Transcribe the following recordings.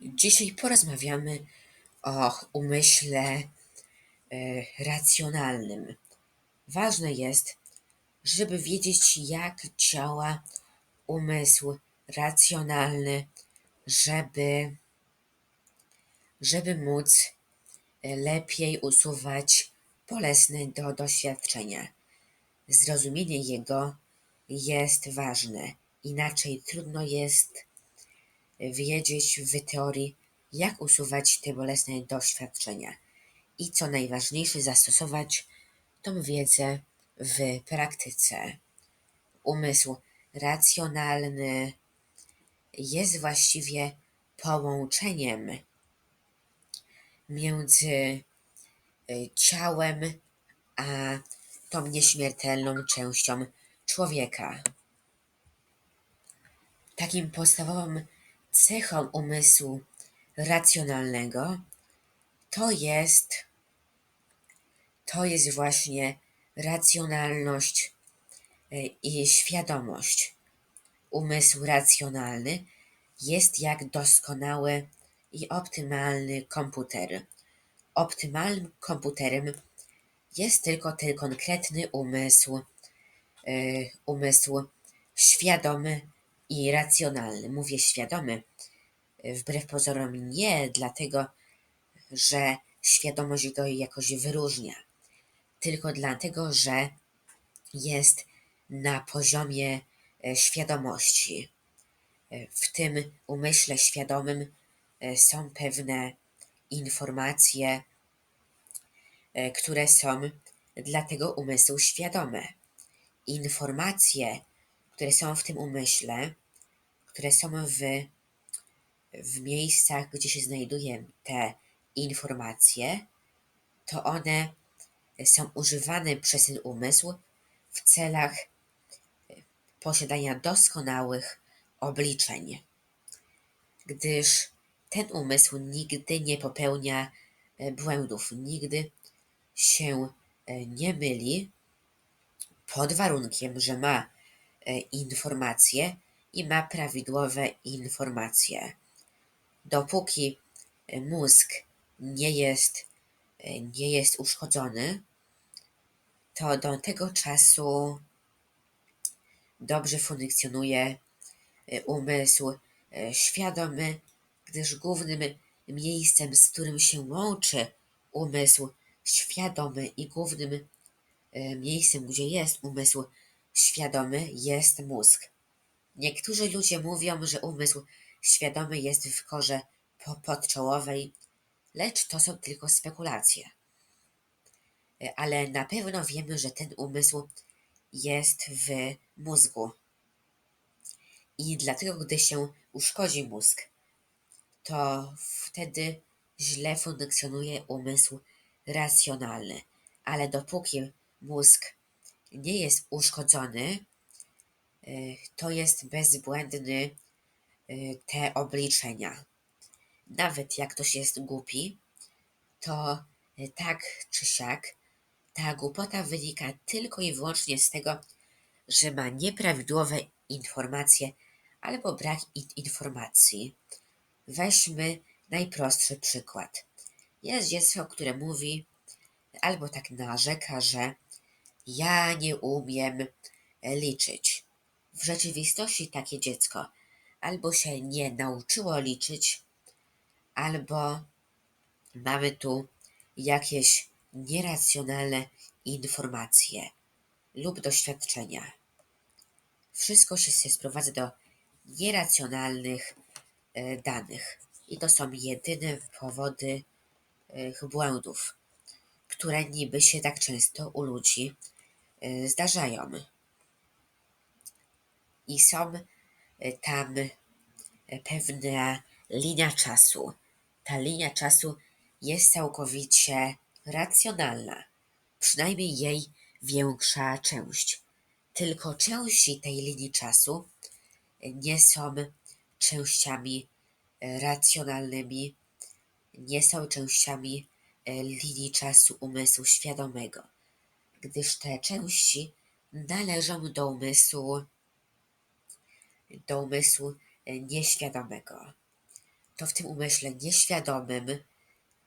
Dzisiaj porozmawiamy o umyśle e, racjonalnym. Ważne jest, żeby wiedzieć, jak działa umysł racjonalny, żeby, żeby móc e, lepiej usuwać bolesne do doświadczenia. Zrozumienie jego jest ważne, inaczej trudno jest wiedzieć w teorii, jak usuwać te bolesne doświadczenia i co najważniejsze, zastosować tą wiedzę w praktyce. Umysł racjonalny jest właściwie połączeniem między y, ciałem a tą nieśmiertelną częścią człowieka. Takim podstawowym cechą umysłu racjonalnego to jest to jest właśnie racjonalność e, i świadomość. Umysł racjonalny jest jak doskonały i optymalny komputer. Optymalnym komputerem jest tylko ten konkretny umysł, e, umysł świadomy i racjonalny. Mówię świadomy, wbrew pozorom nie dlatego, że świadomość go jakoś wyróżnia, tylko dlatego, że jest na poziomie e, świadomości. E, w tym umyśle świadomym e, są pewne informacje, które są dla tego umysłu świadome. Informacje, które są w tym umyśle, które są w, w miejscach, gdzie się znajdują te informacje, to one są używane przez ten umysł w celach posiadania doskonałych obliczeń, gdyż ten umysł nigdy nie popełnia e, błędów, nigdy się e, nie myli, pod warunkiem, że ma informacje i ma prawidłowe informacje. Dopóki mózg nie jest, nie jest uszkodzony, to do tego czasu dobrze funkcjonuje umysł świadomy, gdyż głównym miejscem, z którym się łączy umysł świadomy i głównym miejscem, gdzie jest umysł świadomy, jest mózg. Niektórzy ludzie mówią, że umysł świadomy jest w korze podczołowej, lecz to są tylko spekulacje. Ale na pewno wiemy, że ten umysł jest w mózgu. I dlatego, gdy się uszkodzi mózg, to wtedy źle funkcjonuje umysł racjonalny. Ale dopóki mózg nie jest uszkodzony, Y, to jest bezbłędny y, te obliczenia. Nawet jak ktoś jest głupi, to y, tak czy siak ta głupota wynika tylko i wyłącznie z tego, że ma nieprawidłowe informacje albo brak informacji. Weźmy najprostszy przykład. Jest dziecko, które mówi albo tak narzeka, że ja nie umiem liczyć. W rzeczywistości takie dziecko albo się nie nauczyło liczyć, albo mamy tu jakieś nieracjonalne informacje lub doświadczenia. Wszystko się sprowadza do nieracjonalnych e, danych i to są jedyne powody e, błędów, które niby się tak często u ludzi zdarzają i są e, tam e, pewna linia czasu. Ta linia czasu jest całkowicie racjonalna, przynajmniej jej większa część. Tylko części tej linii czasu e, nie są częściami racjonalnymi, nie są częściami linii czasu umysłu świadomego, gdyż te części należą do umysłu do umysłu e, nieświadomego. to w tym umyśle nieświadomym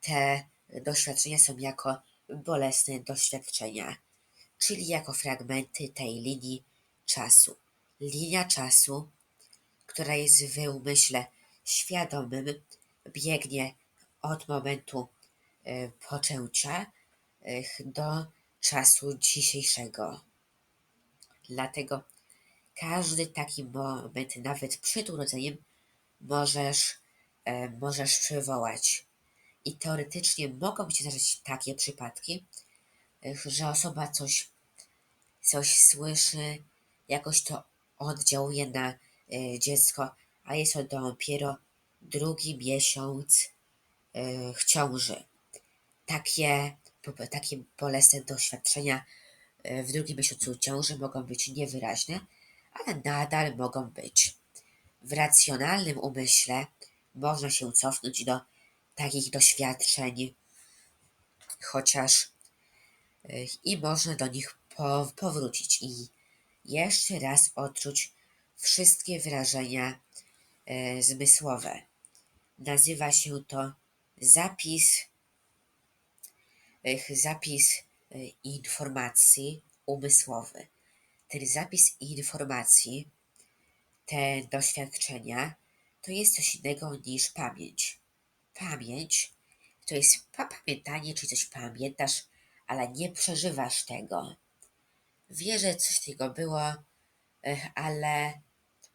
te doświadczenia są jako bolesne doświadczenia, czyli jako fragmenty tej linii czasu. Linia czasu, która jest w umyśle świadomym, biegnie od momentu y, poczęcia y, do czasu dzisiejszego. Dlatego każdy taki moment, nawet przed urodzeniem, możesz, e, możesz przywołać. I teoretycznie mogą się zdarzyć takie przypadki, że osoba coś, coś słyszy, jakoś to oddziałuje na e, dziecko, a jest to dopiero drugi miesiąc w ciąży. Takie, takie bolesne doświadczenia w drugim miesiącu ciąży mogą być niewyraźne, ale nadal mogą być. W racjonalnym umyśle można się cofnąć do takich doświadczeń, chociaż y, i można do nich po, powrócić i jeszcze raz odczuć wszystkie wrażenia e, zmysłowe. Nazywa się to zapis, e, zapis e, informacji umysłowy. Ten zapis informacji te doświadczenia to jest coś innego niż pamięć. Pamięć to jest pamiętanie, czy coś pamiętasz, ale nie przeżywasz tego. Wiesz, że coś takiego było, ale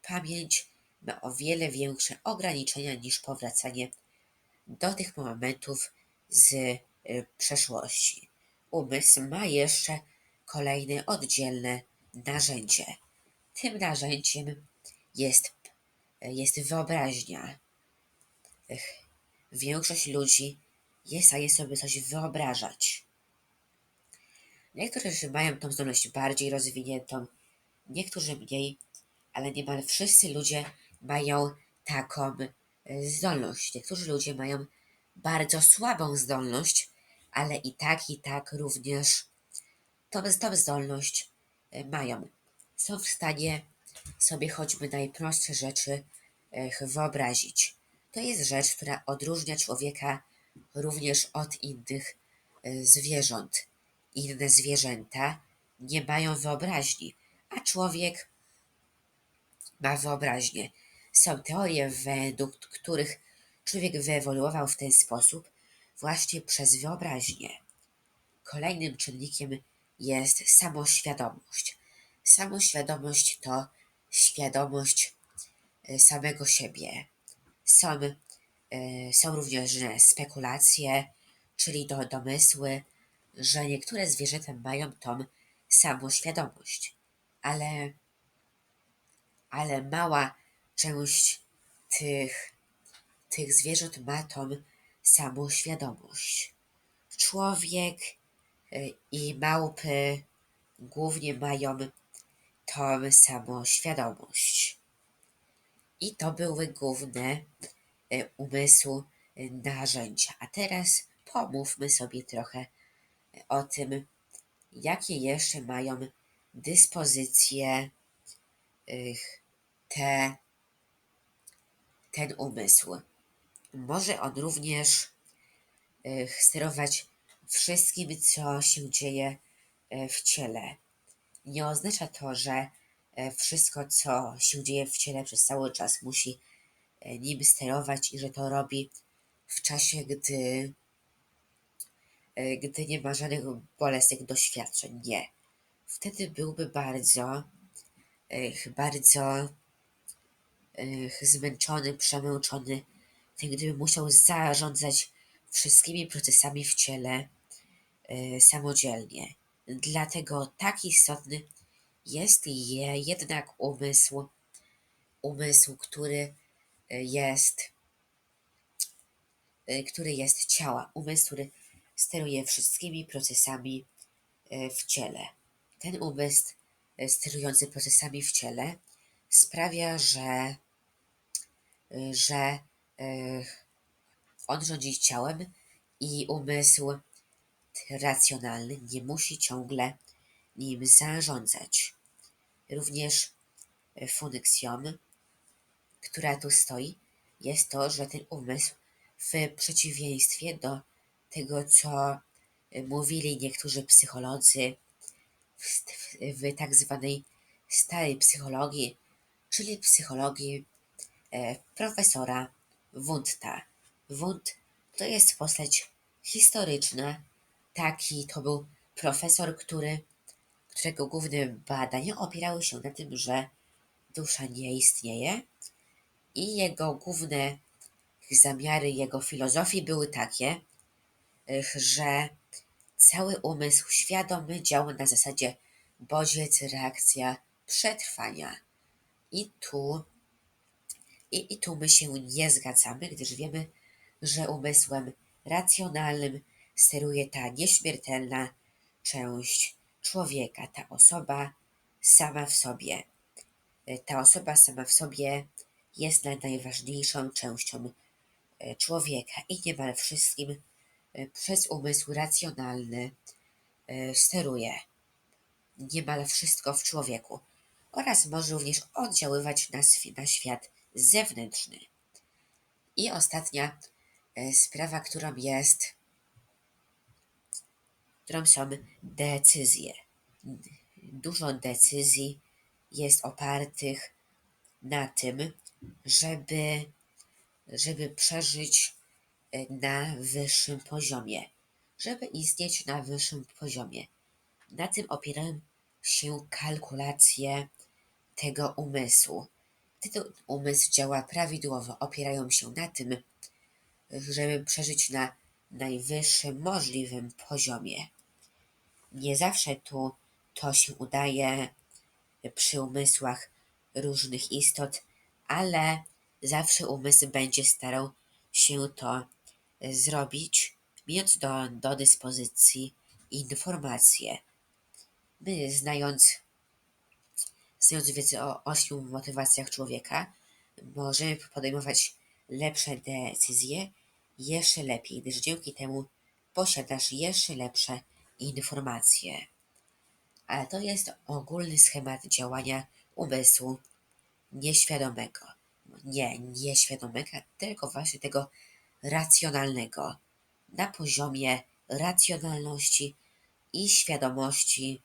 pamięć ma o wiele większe ograniczenia niż powracanie do tych momentów z przeszłości. Umysł ma jeszcze kolejne oddzielne narzędzie. Tym narzędziem jest, jest wyobraźnia. Większość ludzi jest w stanie sobie coś wyobrażać. Niektórzy mają tą zdolność bardziej rozwiniętą, niektórzy mniej, ale niemal wszyscy ludzie mają taką e, zdolność. Niektórzy ludzie mają bardzo słabą zdolność, ale i tak, i tak również tą, tą zdolność e, mają. Są w stanie sobie choćby najprostsze rzeczy wyobrazić. To jest rzecz, która odróżnia człowieka również od innych e, zwierząt. Inne zwierzęta nie mają wyobraźni, a człowiek ma wyobraźnię. Są teorie, według których człowiek wyewoluował w ten sposób właśnie przez wyobraźnię. Kolejnym czynnikiem jest samoświadomość. Samoświadomość to świadomość e, samego siebie. Są, e, są również spekulacje, czyli do domysły, że niektóre zwierzęta mają tą samoświadomość, ale, ale mała część tych, tych zwierząt ma tą samoświadomość. Człowiek e, i małpy głównie mają tą samą świadomość. I to były główne e, umysłu e, narzędzia. A teraz pomówmy sobie trochę o tym, jakie jeszcze mają dyspozycje te, ten umysł. Może on również sterować wszystkim, co się dzieje w ciele nie oznacza to, że e, wszystko, co się dzieje w ciele przez cały czas musi e, nim sterować i że to robi w czasie, gdy, e, gdy nie ma żadnych bolesnych doświadczeń. Nie. Wtedy byłby bardzo, bardzo zmęczony, przemęczony, gdyby musiał zarządzać wszystkimi procesami w ciele samodzielnie. Dlatego tak istotny jest je jednak umysł, umysł, który e, jest, e, który jest ciała, umysł, który steruje wszystkimi procesami e, w ciele. Ten umysł sterujący procesami w ciele sprawia, że, że on rządzi ciałem i umysł racjonalny nie musi ciągle nim zarządzać. Również funkcją, która tu stoi, jest to, że ten umysł w przeciwieństwie do tego, co mówili niektórzy psycholodzy w, w, tak zwanej starej psychologii, czyli psychologii e, profesora Wundta. Wundt to jest postać historyczna. Taki to był profesor, który, którego główne badania opierały się na tym, że dusza nie istnieje i jego główne zamiary jego filozofii były takie, że cały umysł świadomy działa na zasadzie bodziec, reakcja, przetrwania. I tu, i, i tu my się nie zgadzamy, gdyż wiemy, że umysłem racjonalnym steruje ta nieśmiertelna część człowieka, ta osoba sama w sobie. Ta osoba sama w sobie jest najważniejszą częścią e, człowieka i niemal wszystkim e, przez umysł racjonalny e, steruje niemal wszystko w człowieku oraz może również oddziaływać na, na świat zewnętrzny. I ostatnia sprawa, którą jest, którą są decyzje. Dużo decyzji jest opartych na tym, żeby, żeby przeżyć e, na wyższym poziomie, żeby istnieć na wyższym poziomie. Na tym opierają się kalkulacje tego umysłu. Ten umysł działa prawidłowo, opierają się na tym, żeby przeżyć na najwyższym możliwym poziomie. Nie zawsze tu to się udaje przy umysłach różnych istot, ale zawsze umysł będzie starał się to zrobić, mając do, do dyspozycji informacje. My, znając, znając wiedzę o ośmiu motywacjach człowieka, możemy podejmować lepsze decyzje jeszcze lepiej, gdyż dzięki temu posiadasz jeszcze lepsze informacje. Ale to jest ogólny schemat działania umysłu nieświadomego. Nie nieświadomego, tylko właśnie tego racjonalnego. Na poziomie racjonalności i świadomości